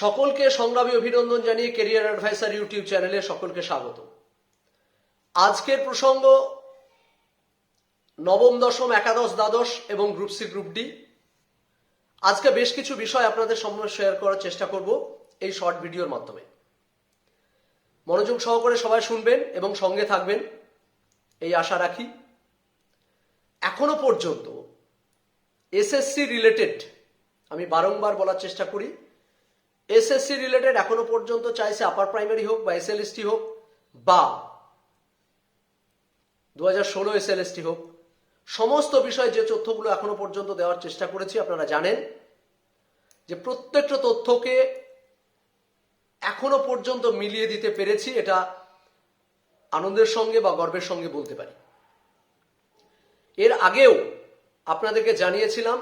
সকলকে সংগ্রামী অভিনন্দন জানিয়ে কেরিয়ার অ্যাডভাইসার ইউটিউব চ্যানেলে সকলকে স্বাগত আজকের প্রসঙ্গ নবম দশম একাদশ দ্বাদশ এবং গ্রুপ সি গ্রুপ ডি আজকে বেশ কিছু বিষয় আপনাদের সামনে শেয়ার করার চেষ্টা করব এই শর্ট ভিডিওর মাধ্যমে। মনোযোগ সহকারে সবাই শুনবেন এবং সঙ্গে থাকবেন, এই আশা রাখি। এখনও পর্যন্ত এসএসসি রিলেটেড আমি বারংবার বলার চেষ্টা করি এসএসসি রিলেটেড এখনও পর্যন্ত চাইছে আপার প্রাইমারি হোক বা এসএলএসটি হোক বা দু হাজার ষোলো এসএলএসটি হোক। সমস্ত বিষয়ে যে তথ্যগুলো এখনও পর্যন্ত দেওয়ার চেষ্টা করেছি, আপনারা জানেন যে প্রত্যেকটা তথ্যকে এখনও পর্যন্ত মিলিয়ে দিতে পেরেছি, এটা আনন্দের সঙ্গে বা গর্বের সঙ্গে বলতে পারি। এর আগেও আপনাদেরকে জানিয়েছিলাম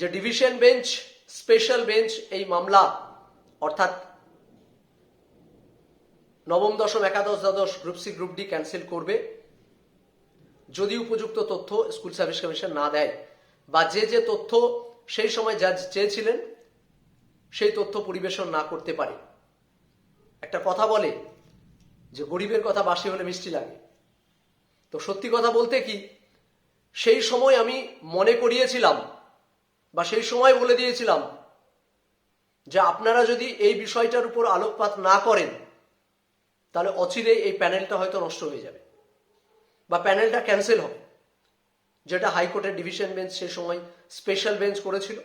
যে ডিভিশন বেঞ্চ স্পেশাল বেঞ্চ এই মামলা, অর্থাৎ নবম দশম একাদশ দ্বাদশ group C, group D cancel করবে। যদি উপযুক্ত তথ্য স্কুল সার্ভিস কমিশন না দেয়, বা যে যে তথ্য সেই সময় জাজ চেয়েছিলেন, সেই তথ্য পরিবেশন না করতে পারে। একটা কথা বলে যে গরিবের কথা বাসি হলে মিষ্টি লাগে। তো সত্যি কথা বলতে কি, সেই সময় আমি মনে করিয়েছিলাম বা সেই সময় বলে দিয়েছিলাম যে আপনারা যদি এই বিষয়টার উপর আলোকপাত না করেন, তাহলে অচিরে এই প্যানেলটা হয়তো নষ্ট হয়ে যাবে বা প্যানেলটা ক্যান্সেল হবে। যেটা হাইকোর্টের ডিভিশন বেঞ্চ সে সময় স্পেশাল বেঞ্চ করেছিল।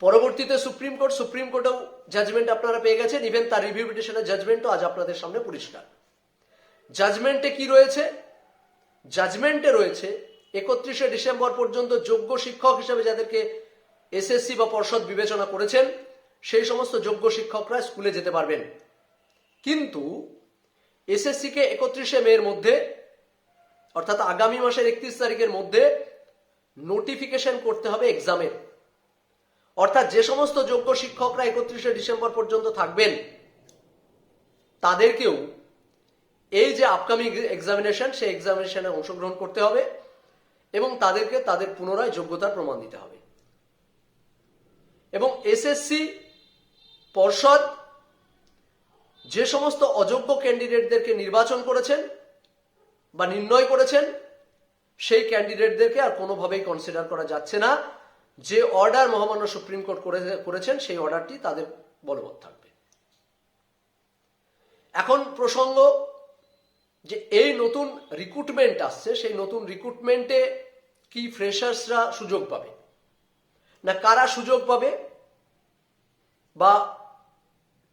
পরবর্তীতে সুপ্রিম কোর্ট, সুপ্রিম কোর্টেও জাজমেন্ট আপনারা পেয়ে গেছেন ইভেন তার রিভিউ পিটিশনের জাজমেন্টও আজ আপনাদের সামনে পরিষ্কার। জাজমেন্টে কি রয়েছে? জাজমেন্টে রয়েছে একত্রিশে ডিসেম্বর পর্যন্ত যোগ্য শিক্ষক হিসেবে যাদেরকে এসএসসি বা পর্ষদ বিবেচনা করেছেন, সেই সমস্ত যোগ্য শিক্ষকরা স্কুলে যেতে পারবেন। কিন্তু এসএসসি কে একত্রিশে মের মধ্যে, অর্থাৎ আগামী মাসের একত্রিশ তারিখের মধ্যে নোটিফিকেশন করতে হবে এক্সামের অর্থাৎ যে সমস্ত যোগ্য শিক্ষকরা একত্রিশে ডিসেম্বর পর্যন্ত থাকবেন, তাদেরকেও এই যে আপকামিং এক্সামিনেশন সেই এক্সামিনেশনে অংশগ্রহণ করতে হবে। এবং তাদেরকে তাদের পুনরায় যোগ্যতার প্রমাণ দিতে হবে। এবং এসএসসি পর্ষদ যে সমস্ত অযোগ্য ক্যান্ডিডেটদেরকে নির্বাচন করেছেন বা নির্ণয় করেছেন, সেই ক্যান্ডিডেটদেরকে আর কোনোভাবেই কনসিডার করা যাচ্ছে না। যে অর্ডার মহামান্য সুপ্রিম কোর্ট করে, করেছেন, সেই অর্ডারটি তাদের বলবৎ থাকবে। এখন প্রসঙ্গ যে এই নতুন রিক্রুটমেন্ট আসছে, সেই নতুন রিক্রুটমেন্টে কি ফ্রেশার্সরা সুযোগ পাবে? না কারা সুযোগ পাবে? বা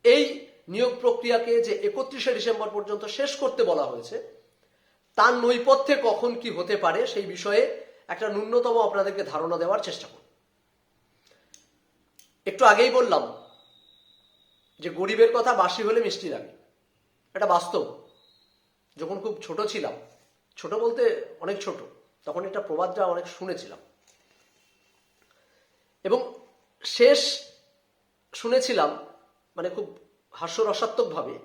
এই নিয়োগ প্রক্রিয়াকে যে একত্রিশে ডিসেম্বর পর্যন্ত শেষ করতে বলা হয়েছে, তার নৈপথ্যে কখন কি হতে পারে সেই বিষয়ে একটা ন্যূনতম আপনাদেরকে ধারণা দেওয়ার চেষ্টা করব। একটু আগেই বললাম যে গরিবের কথা বাসি হলে মিষ্টি লাগে। এটা বাস্তব। যখন খুব ছোট ছিলাম, ছোট বলতে অনেক ছোট, তখন এটা প্রবাদটা অনেক শুনেছিলাম। এবং শেষ শুনেছিলাম মানে খুব হাস্যরসাত্মক ভাবে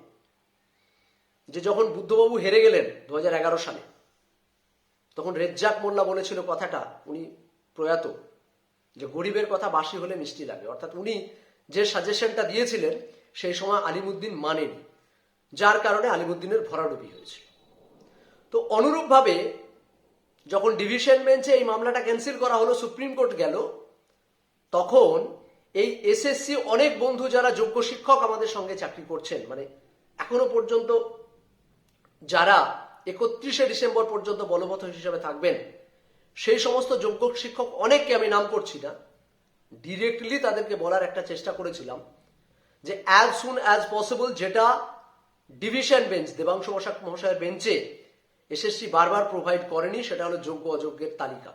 যে যখন বুদ্ধবাবু হেরে গেলেন দু হাজার এগারো সালে, তখন রেজ্জাক মোল্লা বলেছিল কথাটা, উনি প্রয়াত, যে গরিবের কথা বাসি হলে মিষ্টি লাগে। অর্থাৎ উনি যে সাজেশনটা দিয়েছিলেন, সেই সময় আলিমুদ্দিন মানেনি। যার কারণে আলিমুদ্দিনের ভরাডুবি হয়েছিল তো অনুরূপভাবে যখন ডিভিশন বেঞ্চে এই মামলাটা ক্যান্সেল করা হলো, সুপ্রিম কোর্ট গেল, তখন এই এসএসসি অনেক বন্ধু যারা যোগ্য শিক্ষক আমাদের সঙ্গে চাকরি করছেন মানে এখনও পর্যন্ত যারা একত্রিশে ডিসেম্বর পর্যন্ত বলবৎ হিসেবে থাকবেন, সেই সমস্ত যোগ্য শিক্ষক অনেককে আমি নাম করছি না ডিরেক্টলি তাদেরকে বলার একটা চেষ্টা করেছিলাম যে অ্যাজ সুন অ্যাজ পসিবল যেটা ডিভিশন বেঞ্চ দেবাংশু মশাক মহাশয়ের বেঞ্চে এসএসসি বারবার প্রোভাইড করেনি, সেটা হলো যোগ্য অযোগ্যের তালিকা।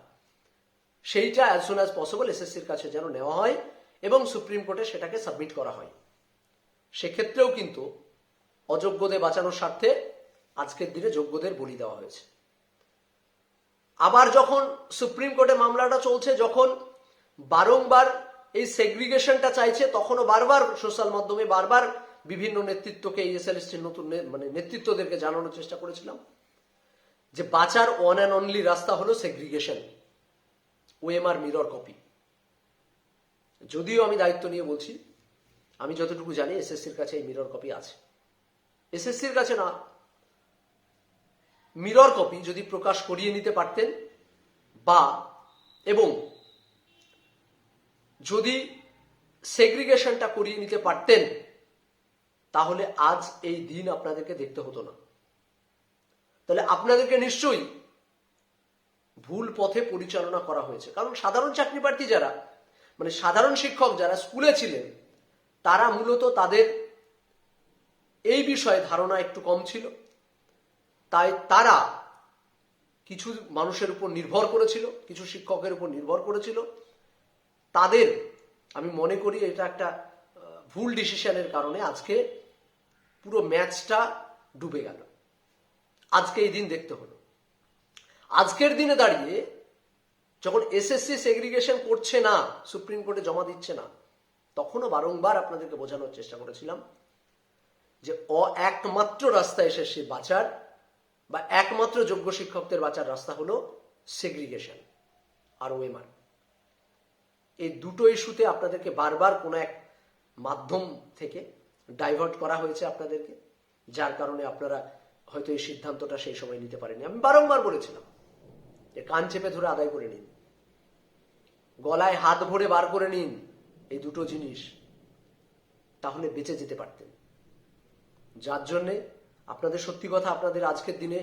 সেইটা অ্যাজ সুন অ্যাজ পসিবল এসএসসির কাছে যেন নেওয়া হয় এবং সুপ্রিম কোর্টে সেটাকে সাবমিট করা হয়। সেক্ষেত্রেও কিন্তু অযোগ্যদের বাঁচানোর স্বার্থে আজকের দিনে যোগ্যদের বলি দেওয়া হয়েছে। আবার যখন সুপ্রিম কোর্টে মামলাটা চলছে, যখন বারংবার এই সেগ্রিগেশনটা চাইছে, তখনও বারবার সোশ্যাল মাধ্যমে বারবার বিভিন্ন নেতৃত্বকে এই এসএলএসটির নতুন মানে নেতৃত্বদেরকে জানানোর চেষ্টা করেছিলাম। যে বাঁচার ওয়ান অ্যান্ড অনলি রাস্তা হলো সেগ্রিগেশন ওএমআর মিরর কপি যদিও আমি দায়িত্ব নিয়ে বলছি, আমি যতটুকু জানি এসএসসির কাছে এই মিরর কপি আছে। এসএসসির কাছে না। মিরর কপি যদি প্রকাশ করিয়ে নিতে পারতেন, বা এবং যদি সেগ্রিগেশনটা করিয়ে নিতে পারতেন তাহলে আজ এই দিন আপনাদেরকে দেখতে হতো না। তাহলে আপনাদেরকে নিশ্চয়ই ভুল পথে পরিচালনা করা হয়েছে। কারণ সাধারণ চাকরি প্রার্থী যারা মানে সাধারণ শিক্ষক যারা স্কুলে ছিলেন, তারা মূলত তাদের এই বিষয়ে ধারণা একটু কম ছিল। তাই তারা কিছু মানুষের উপর নির্ভর করেছিল, কিছু শিক্ষকের উপর নির্ভর করেছিল। তাদের, আমি মনে করি এটা একটা ভুল ডিসিশনের কারণে আজকে পুরো ম্যাচটা ডুবে গেল। আজকে এই দিন দেখতে হলো। আজকের দিনে দাঁড়িয়ে যখন এসএসসি সেগ্রিগেশন করছে না, সুপ্রিম কোর্টে জমা দিচ্ছে না, তখনও বারংবার আপনাদেরকে বোঝানোর চেষ্টা করেছিলাম যে অ একমাত্র রাস্তা এসএসসি বাঁচার বা একমাত্র যোগ্য শিক্ষকদের বাঁচার রাস্তা হলো সেগ্রিগেশন আর ওএমআর। এই দুটো ইস্যুতে আপনাদেরকে বারবার কোনো এক মাধ্যম থেকে ডাইভার্ট করা হয়েছে আপনাদেরকে, যার কারণে আপনারা হয়তো এই সিদ্ধান্তটা সেই সময় নিতে পারেনি আমি বারংবার বলেছিলাম যে কান চেপে ধরে আদায় করে নিন, গলায় হাত ভরে বার করে নিন এই দুটো জিনিস, তাহলে বেঁচে যেতে পারতেন। যার জন্যে আপনাদের সত্যি কথা, আপনাদের আজকের দিনে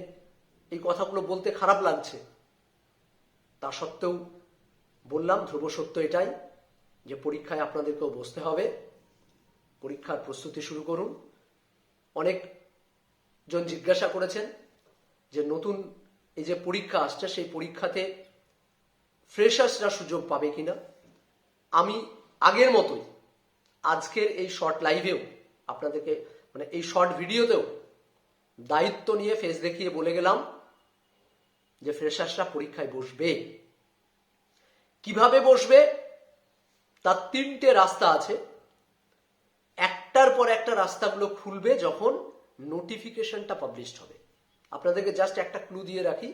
এই কথাগুলো বলতে খারাপ লাগছে। তা সত্ত্বেও বললাম, ধ্রুব সত্য এটাই যে পরীক্ষায় আপনাদেরকেও বসতে হবে। পরীক্ষার প্রস্তুতি শুরু করুন। অনেক জন জিজ্ঞাসা করেছেন যে নতুন এই যে পরীক্ষা আসছে, সেই পরীক্ষাতে ফ্রেশার্সরা সুযোগ পাবে কিনা? আমি আগের মতোই আজকের এই শর্ট লাইভেও আপনাদেরকে মানে এই শর্ট ভিডিওতেও দায়িত্ব নিয়ে ফেস দেখিয়ে বলে গেলাম যে ফ্রেশার্সরা পরীক্ষায় বসবে। কীভাবে বসবে? তার তিনটে রাস্তা আছে। একটার পর একটা রাস্তাগুলো খুলবে যখন নোটিফিকেশনটা পাবলিশড হবে। আপনাদেরকে জাস্ট একটা ক্লু দিয়ে রাখি,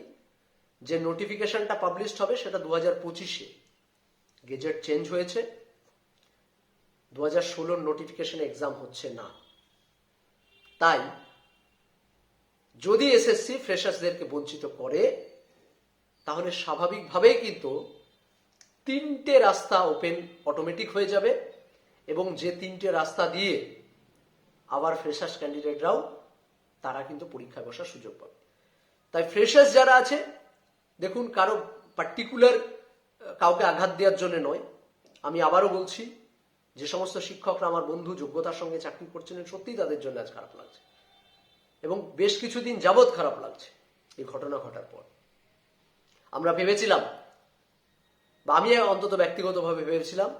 যে নোটিফিকেশনটা পাবলিশড হবে সেটা দু হাজার পঁচিশে। গেজেট চেঞ্জ হয়েছে। দু হাজার ষোলোর নোটিফিকেশন এক্সাম হচ্ছে না। তাই যদি এসএসসি ফ্রেশার্সদেরকে বঞ্চিত করে, তাহলে স্বাভাবিকভাবেই কিন্তু তিনটে রাস্তা ওপেন অটোমেটিক হয়ে যাবে এবং যে তিনটে রাস্তা দিয়ে আবার ফ্রেশার্স ক্যান্ডিডেটরাও তারা কিন্তু পরীক্ষায় বসার সুযোগ পাবে। তাই ফ্রেশার্স যারা আছে, দেখুন কারও পার্টিকুলার কাউকে আঘাত দেওয়ার জন্য নয়। আমি আবারও বলছি, যে সমস্ত শিক্ষকরা আমার বন্ধু যোগ্যতার সঙ্গে চাকরি করছিলেন সত্যিই তাদের জন্য আজ খারাপ লাগছে। এবং বেশ কিছুদিন যাবৎ খারাপ লাগছে এই ঘটনা ঘটার পর। আমরা ভেবেছিলাম, বা আমি অন্তত ব্যক্তিগতভাবে ভেবেছিলাম,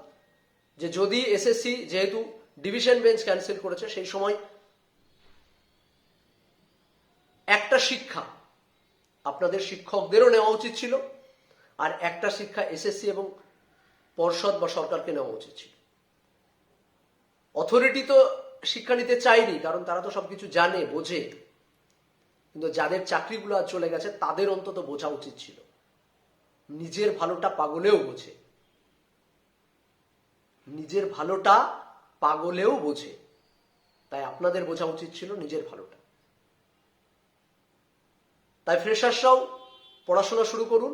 যে যদি এসএসসি যেহেতু ডিভিশন বেঞ্চ ক্যান্সেল করেছে, সেই সময় একটা শিক্ষা আপনাদের শিক্ষকদেরও নেওয়া উচিত ছিল আর একটা শিক্ষা এসএসসি এবং পর্ষদ বা সরকারকে নেওয়া উচিত ছিল। অথরিটি তো শিক্ষা নিতে চায়নি, কারণ তারা তো সবকিছু জানে, বোঝে। কিন্তু যাদের চাকরিগুলো আজ চলে গেছে, তাদের অন্তত বোঝা উচিত ছিল। নিজের ভালোটা পাগলেও বোঝে। নিজের ভালোটা পাগলেও বোঝে। তাই আপনাদের বোঝা উচিত ছিল নিজের ভালোটা। তাই ফ্রেশার্সরাও পড়াশোনা শুরু করুন,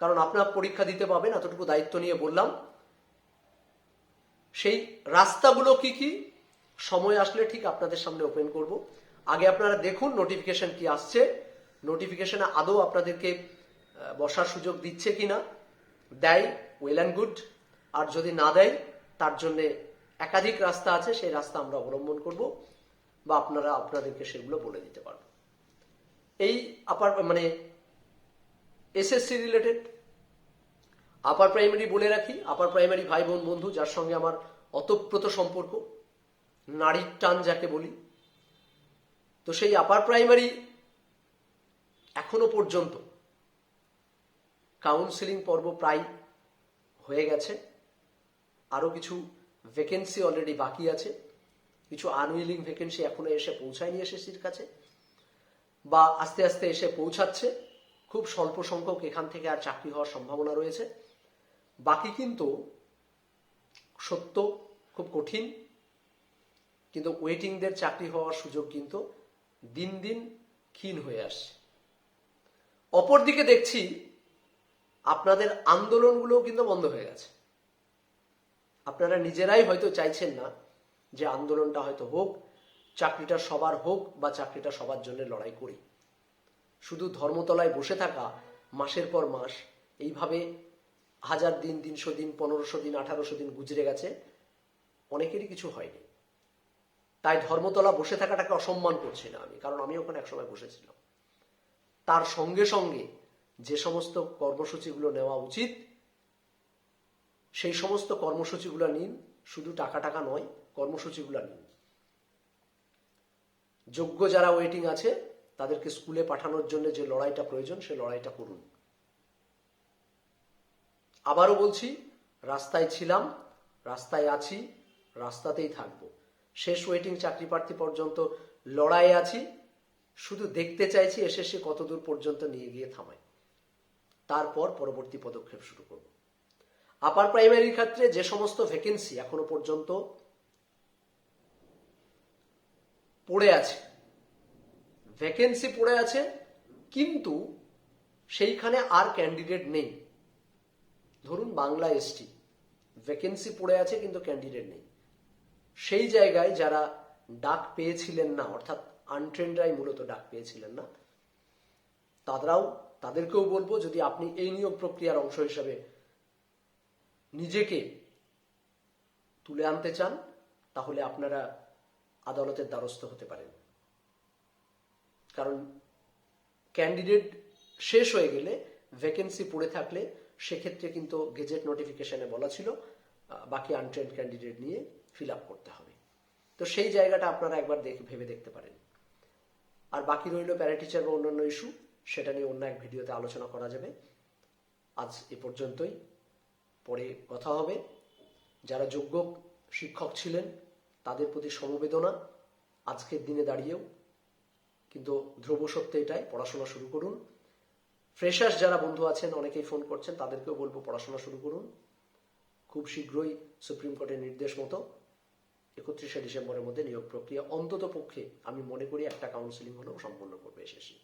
কারণ আপনার পরীক্ষা দিতে পাবেন, এতটুকু দায়িত্ব নিয়ে বললাম। সেই রাস্তাগুলো কি কি? সময় আসলে ঠিক আপনাদের সামনে ওপেন করব। আগে আপনারা দেখুন নোটিফিকেশন কি আসছে। নোটিফিকেশনে আদৌ আপনাদেরকে বসার সুযোগ দিচ্ছে কিনা। দেয় ওয়েল অ্যান্ড গুড আর যদি না দেয়, তার জন্য একাধিক রাস্তা আছে, সেই রাস্তা আমরা অবলম্বন করব বা আপনারা, আপনাদেরকে সেগুলো বলে দিতে পারব। এই আপার মানে এসএসসি রিলেটেড আপার প্রাইমারি বলে রাখি আপার প্রাইমারি ভাই বোন বন্ধু, যার সঙ্গে আমার অতপ্রত সম্পর্ক, নারীর টান যাকে বলি। তো সেই আপার প্রাইমারি এখনও পর্যন্ত কাউন্সিলিং পর্ব প্রায় হয়ে গেছে। আরও কিছু ভ্যাকেন্সি অলরেডি বাকি আছে। কিছু আনউইলিং ভ্যাকেন্সি এখনও এসে পৌঁছায়নি এসএসসির কাছে। বা আস্তে আস্তে এসে পৌঁছাচ্ছে। খুব স্বল্প সংখ্যক এখান থেকে আর চাকরি হওয়ার সম্ভাবনা রয়েছে। বাকি কিন্তু সত্য, খুব কঠিন। কিন্তু ওয়েটিংদের চাকরি হওয়ার সুযোগ কিন্তু দিন দিন ক্ষীণ হয়ে আসছে। অপরদিকে দেখছি আপনাদের আন্দোলনগুলোও কিন্তু বন্ধ হয়ে গেছে। আপনারা নিজেরাই হয়তো চাইছেন না যে আন্দোলনটা হয়তো হোক, চাকরিটা সবার হোক বা চাকরিটা সবার জন্য লড়াই করি। শুধু ধর্মতলায় বসে থাকা মাসের পর মাস, এইভাবে হাজার দিন, তিনশো দিন, পনেরোশো দিন, আঠারোশো দিন গুজরে গেছে, অনেকেরই কিছু হয়নি। তাই ধর্মতলা বসে থাকাটাকে অসম্মান করছি না আমি, কারণ আমি ওখানে একসময় বসেছিলাম। তার সঙ্গে সঙ্গে যে সমস্ত কর্মসূচিগুলো নেওয়া উচিত সেই সমস্ত কর্মসূচিগুলো নিন, শুধু টাকা টাকা নয়, কর্মসূচিগুলো নিন। যোগ্য যারা ওয়েটিং আছে, তাদেরকে স্কুলে পাঠানোর জন্য যে লড়াইটা প্রয়োজন সেই লড়াইটা করুন। আবারও বলছি, রাস্তায় ছিলাম, রাস্তায় আছি, রাস্তাতেই থাকব। শেষ ওয়েটিং চাকরি প্রার্থী পর্যন্ত লড়াই আছি, শুধু দেখতে চাইছি এসএসসি কতদূর পর্যন্ত নিয়ে গিয়ে থামায়। তারপর পরবর্তী পদক্ষেপ শুরু করব। আপার প্রাইমারির ক্ষেত্রে যে সমস্ত ভ্যাকেন্সি এখনও পর্যন্ত পড়ে আছে ভ্যাকেন্সি পড়ে আছে, কিন্তু সেইখানে আর ক্যান্ডিডেট নেই। ধরুন বাংলা এসটি ভ্যাকেন্সি পড়ে আছে কিন্তু ক্যান্ডিডেট নেই। সেই জায়গায় যারা ডাক পেয়েছিলেন না, অর্থাৎ আনট্রেন্ডরাই মূলত ডাক পেয়েছিলেন না, তারাও, তাদেরকেও বলব যদি আপনি এই নিয়োগ প্রক্রিয়ার অংশ হিসাবে নিজেকে তুলে আনতে চান, তাহলে আপনারা আদালতের দ্বারস্থ হতে পারেন। কারণ ক্যান্ডিডেট শেষ হয়ে গেলে ভ্যাকেন্সি পড়ে থাকলে সেক্ষেত্রে কিন্তু গেজেট নোটিফিকেশনে বলা ছিল বাকি আনট্রেন্ড ক্যান্ডিডেট নিয়ে ফিল আপ করতে হবে। তো সেই জায়গাটা আপনারা একবার দেখে ভেবে দেখতে পারেন। আর বাকি রইল প্যারাটিচার বা অন্যান্য ইস্যু সেটা নিয়ে অন্য এক ভিডিওতে আলোচনা করা যাবে। আজ এ পর্যন্তই। পরে কথা হবে। যারা যোগ্য শিক্ষক ছিলেন, তাদের প্রতি সমবেদনা আজকের দিনে দাঁড়িয়েও। কিন্তু ধ্রুব সত্য এটাই, পড়াশোনা শুরু করুন। ফ্রেশার্স যারা বন্ধু আছেন, অনেকেই ফোন করছেন, তাদেরকেও বলব পড়াশোনা শুরু করুন। খুব শীঘ্রই সুপ্রিম কোর্টের নির্দেশ মতো একত্রিশে ডিসেম্বরের মধ্যে নিয়োগ প্রক্রিয়া অন্তত পক্ষে আমি মনে করি একটা কাউন্সিলিং হলেও সম্পন্ন করবে এসএসসি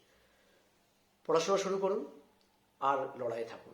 পড়াশোনা শুরু করুন আর লড়াইয়ে থাকুন।